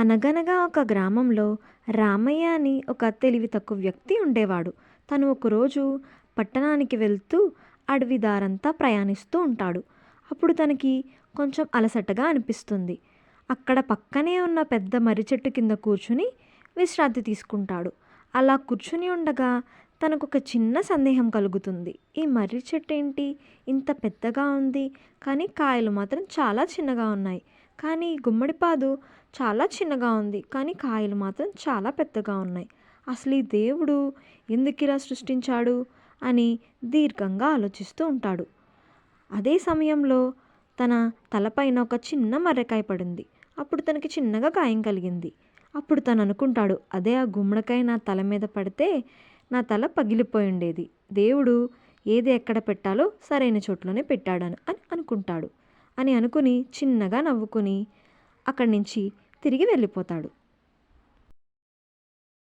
అనగనగా ఒక గ్రామంలో రామయ్య అని ఒక తెలివి తక్కువ వ్యక్తి ఉండేవాడు. తను ఒకరోజు పట్టణానికి వెళ్తూ అడవి దారంతా ప్రయాణిస్తూ ఉంటాడు. అప్పుడు తనకి కొంచెం అలసటగా అనిపిస్తుంది. అక్కడ పక్కనే ఉన్న పెద్ద మర్రి చెట్టు కింద కూర్చుని విశ్రాంతి తీసుకుంటాడు. అలా కూర్చుని ఉండగా తనకు ఒక చిన్న సందేహం కలుగుతుంది. ఈ మర్రి చెట్టు ఏంటి ఇంత పెద్దగా ఉంది కానీ కాయలు మాత్రం చాలా చిన్నగా ఉన్నాయి. కానీ గుమ్మడిపాదు చాలా చిన్నగా ఉంది కానీ కాయలు మాత్రం చాలా పెద్దగా ఉన్నాయి. అసలు ఈ దేవుడు ఎందుకు ఇలా సృష్టించాడు అని దీర్ఘంగా ఆలోచిస్తూ ఉంటాడు. అదే సమయంలో తన తలపైన ఒక చిన్న మర్రకాయ పడింది. అప్పుడు తనకి చిన్నగా గాయం కలిగింది. అప్పుడు తను అనుకుంటాడు అదే ఆ గుమ్మడికాయ నా తల మీద పడితే నా తల పగిలిపోయి ఉండేది. దేవుడు ఏది ఎక్కడ పెట్టాలో సరైన చోట్లోనే పెట్టాడని అని అనుకుంటాడు. అని అనుకుని చిన్నగా నవ్వుకుని అక్కడి నుంచి తిరిగి వెళ్ళిపోతాడు.